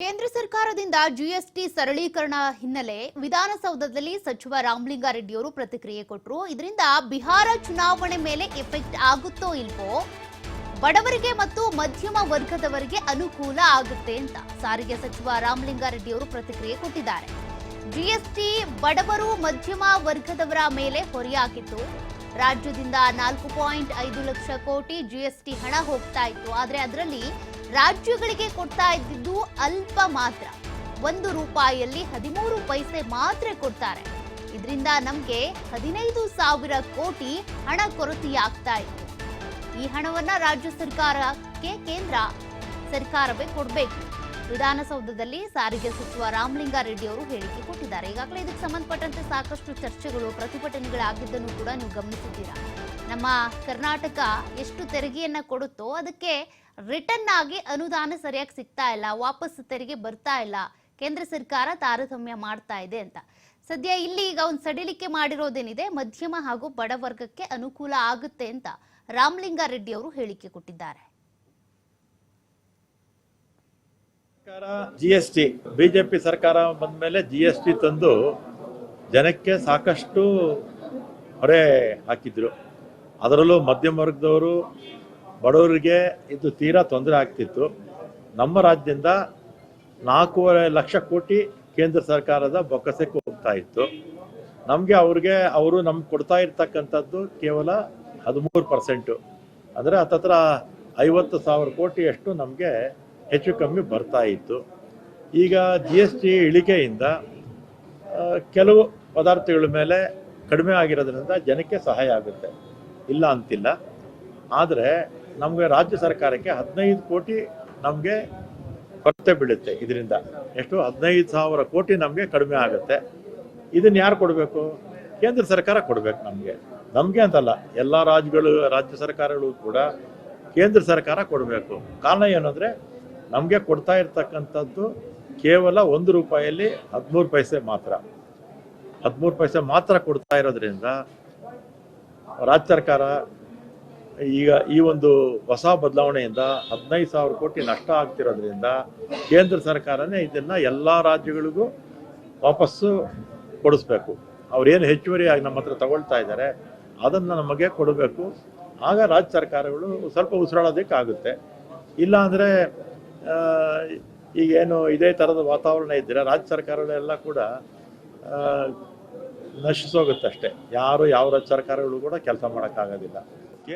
ಕೇಂದ್ರ ಸರ್ಕಾರದಿಂದ ಜಿಎಸ್ಟಿ ಸರಳೀಕರಣ ಹಿನ್ನೆಲೆ ವಿಧಾನಸೌಧದಲ್ಲಿ ಸಚಿವ ರಾಮಲಿಂಗಾರೆಡ್ಡಿಯವರು ಪ್ರತಿಕ್ರಿಯೆ ಕೊಟ್ಟರು ಇದರಿಂದ ಬಿಹಾರ ಚುನಾವಣೆ ಮೇಲೆ ಎಫೆಕ್ಟ್ ಆಗುತ್ತೋ ಇಲ್ವೋ? ಬಡವರಿಗೆ ಮತ್ತು ಮಧ್ಯಮ ವರ್ಗದವರಿಗೆ ಅನುಕೂಲ ಆಗುತ್ತೆ ಅಂತ ಸಾರಿಗೆ ಸಚಿವ ರಾಮಲಿಂಗಾರೆಡ್ಡಿಯವರು ಪ್ರತಿಕ್ರಿಯೆ ಕೊಟ್ಟಿದ್ದಾರೆ. ಜಿಎಸ್ಟಿ ಬಡವರು ಮಧ್ಯಮ ವರ್ಗದವರ ಮೇಲೆ ಹೊರೆಯಾಗಿತ್ತು. ರಾಜ್ಯದಿಂದ ನಾಲ್ಕು ಪಾಯಿಂಟ್ ಐದು ಲಕ್ಷ ಕೋಟಿ ಜಿಎಸ್ಟಿ ಹಣ ಹೋಗ್ತಾ ಇತ್ತು. ಆದರೆ ಅದರಲ್ಲಿ ರಾಜ್ಯಗಳಿಗೆ ಕೊಡ್ತಾ ಇದ್ದಿದ್ದು ಅಲ್ಪ ಮಾತ್ರ. ಒಂದು ರೂಪಾಯಿಯಲ್ಲಿ ಹದಿಮೂರು ಪೈಸೆ ಮಾತ್ರ ಕೊಡ್ತಾರೆ. ಇದರಿಂದ ನಮಗೆ ಹದಿನೈದು ಸಾವಿರ ಕೋಟಿ ಹಣ ಕೊರತೆಯಾಗ್ತಾ ಇತ್ತು ಈ ಹಣವನ್ನ ರಾಜ್ಯ ಸರ್ಕಾರಕ್ಕೆ ಕೇಂದ್ರ ಸರ್ಕಾರವೇ ಕೊಡಬೇಕು. ವಿಧಾನಸೌಧದಲ್ಲಿ ಸಾರಿಗೆ ಸಚಿವ ರಾಮಲಿಂಗಾರೆಡ್ಡಿ ಅವರು ಹೇಳಿಕೆ ಕೊಟ್ಟಿದ್ದಾರೆ. ಈಗಾಗಲೇ ಇದಕ್ಕೆ ಸಂಬಂಧಪಟ್ಟಂತೆ ಸಾಕಷ್ಟು ಚರ್ಚೆಗಳು, ಪ್ರತಿಭಟನೆಗಳಾಗಿದ್ದನ್ನು ಕೂಡ ನೀವು ಗಮನಿಸಿದ್ದೀರಾ? ನಮ್ಮ ಕರ್ನಾಟಕ ಎಷ್ಟು ತೆರಿಗೆಯನ್ನ ಕೊಡುತ್ತೋ ಅದಕ್ಕೆ ರಿಟರ್ನ್ ಆಗಿ ಅನುದಾನ ಸರಿಯಾಗಿ ಸಿಗ್ತಾ ಇಲ್ಲ, ವಾಪಸ್ ತೆರಿಗೆ ಬರ್ತಾ ಇಲ್ಲ. ಕೇಂದ್ರ ಸರ್ಕಾರ ತಾರತಮ್ಯ ಮಾಡ್ತಾ ಇದೆ ಅಂತ. ಸದ್ಯ ಇಲ್ಲಿ ಈಗ ಒಂದು ಸಡಿಲಿಕೆ ಮಾಡಿರೋದೇನಿದೆ, ಮಧ್ಯಮ ಹಾಗೂ ಬಡವರ್ಗಕ್ಕೆ ಅನುಕೂಲ ಆಗುತ್ತೆ ಅಂತ ರಾಮಲಿಂಗಾರೆಡ್ಡಿ ಅವರು ಹೇಳಿಕೆ ಕೊಟ್ಟಿದ್ದಾರೆ. ಸರ್ಕಾರ ಜಿ ಎಸ್ ಟಿ ಬಿಜೆಪಿ ಸರ್ಕಾರ ಬಂದ ಮೇಲೆ ಜಿ ಎಸ್ ಟಿ ತಂದು ಜನಕ್ಕೆ ಸಾಕಷ್ಟು ಹೊರೆ ಹಾಕಿದ್ರು. ಅದರಲ್ಲೂ ಮಧ್ಯಮ ವರ್ಗದವರು, ಬಡವರಿಗೆ ಇದು ತೀರಾ ತೊಂದರೆ ಆಗ್ತಿತ್ತು. ನಮ್ಮ ರಾಜ್ಯದಿಂದ ನಾಲ್ಕೂವರೆ ಲಕ್ಷ ಕೋಟಿ ಕೇಂದ್ರ ಸರ್ಕಾರದ ಬೊಕ್ಕಸಕ್ಕೆ ಹೋಗ್ತಾ ಇತ್ತು. ನಮಗೆ ಅವ್ರಿಗೆ, ಅವರು ನಮ್ಗೆ ಕೊಡ್ತಾ ಇರ್ತಕ್ಕಂಥದ್ದು ಕೇವಲ ಹದಿಮೂರು ಪರ್ಸೆಂಟು. ಅಂದರೆ ಹತ್ತತ್ರ ಐವತ್ತು ಸಾವಿರ ಕೋಟಿಯಷ್ಟು ನಮಗೆ ಹೆಚ್ಚು ಕಮ್ಮಿ ಬರ್ತಾ ಇತ್ತು. ಈಗ ಜಿ ಎಸ್ ಟಿ ಇಳಿಕೆಯಿಂದ ಕೆಲವು ಪದಾರ್ಥಗಳ ಮೇಲೆ ಕಡಿಮೆ ಆಗಿರೋದ್ರಿಂದ ಜನಕ್ಕೆ ಸಹಾಯ ಆಗುತ್ತೆ. ಇಲ್ಲ ಅಂತಿಲ್ಲ. ಆದರೆ ನಮಗೆ ರಾಜ್ಯ ಸರ್ಕಾರಕ್ಕೆ ಹದಿನೈದು ಕೋಟಿ ನಮಗೆ ಕೊರತೆ ಬೀಳುತ್ತೆ ಇದರಿಂದ. ಎಷ್ಟು? ಹದಿನೈದು ಸಾವಿರ ಕೋಟಿ ನಮಗೆ ಕಡಿಮೆ ಆಗುತ್ತೆ. ಇದನ್ನ ಯಾರು ಕೊಡಬೇಕು? ಕೇಂದ್ರ ಸರ್ಕಾರ ಕೊಡಬೇಕು ನಮಗೆ. ನಮಗೆ ಅಂತಲ್ಲ, ಎಲ್ಲ ರಾಜ್ಯಗಳು, ರಾಜ್ಯ ಸರ್ಕಾರಗಳು ಕೂಡ ಕೇಂದ್ರ ಸರ್ಕಾರ ಕೊಡಬೇಕು. ಕಾರಣ ಏನಂದರೆ ನಮಗೆ ಕೊಡ್ತಾ ಇರ್ತಕ್ಕಂಥದ್ದು ಕೇವಲ ಒಂದು ರೂಪಾಯಲ್ಲಿ ಹದಿಮೂರು ಪೈಸೆ ಮಾತ್ರ. ಹದಿಮೂರು ಪೈಸೆ ಮಾತ್ರ ಕೊಡ್ತಾ ಇರೋದ್ರಿಂದ ರಾಜ್ಯ ಸರ್ಕಾರ ಈಗ ಈ ಒಂದು ಹೊಸ ಬದಲಾವಣೆಯಿಂದ ಹದಿನೈದು ಸಾವಿರ ಕೋಟಿ ನಷ್ಟ ಆಗ್ತಿರೋದ್ರಿಂದ ಕೇಂದ್ರ ಸರ್ಕಾರನೇ ಇದನ್ನು ಎಲ್ಲ ರಾಜ್ಯಗಳಿಗೂ ವಾಪಸ್ಸು ಕೊಡಿಸ್ಬೇಕು. ಅವ್ರೇನು ಹೆಚ್ಚುವರಿಯಾಗಿ ನಮ್ಮ ಹತ್ರ ತಗೊಳ್ತಾ ಇದ್ದಾರೆ, ಅದನ್ನು ನಮಗೆ ಕೊಡಬೇಕು. ಆಗ ರಾಜ್ಯ ಸರ್ಕಾರಗಳು ಸ್ವಲ್ಪ ಉಸಿರಾಡೋದಕ್ಕಾಗುತ್ತೆ. ಇಲ್ಲ ಅಂದರೆ ಈಗೇನು ಇದೇ ಥರದ ವಾತಾವರಣ ಇದ್ದರೆ ರಾಜ್ಯ ಸರ್ಕಾರಗಳೆಲ್ಲ ಕೂಡ ನಶಿಸೋಗುತ್ತೆ ನಶಿಸೋಗುತ್ತಷ್ಟೇ. ಯಾರು ಯಾವ ರಾಜ್ಯ ಸರ್ಕಾರಗಳು ಕೂಡ ಕೆಲಸ ಮಾಡೋಕ್ಕಾಗೋದಿಲ್ಲ.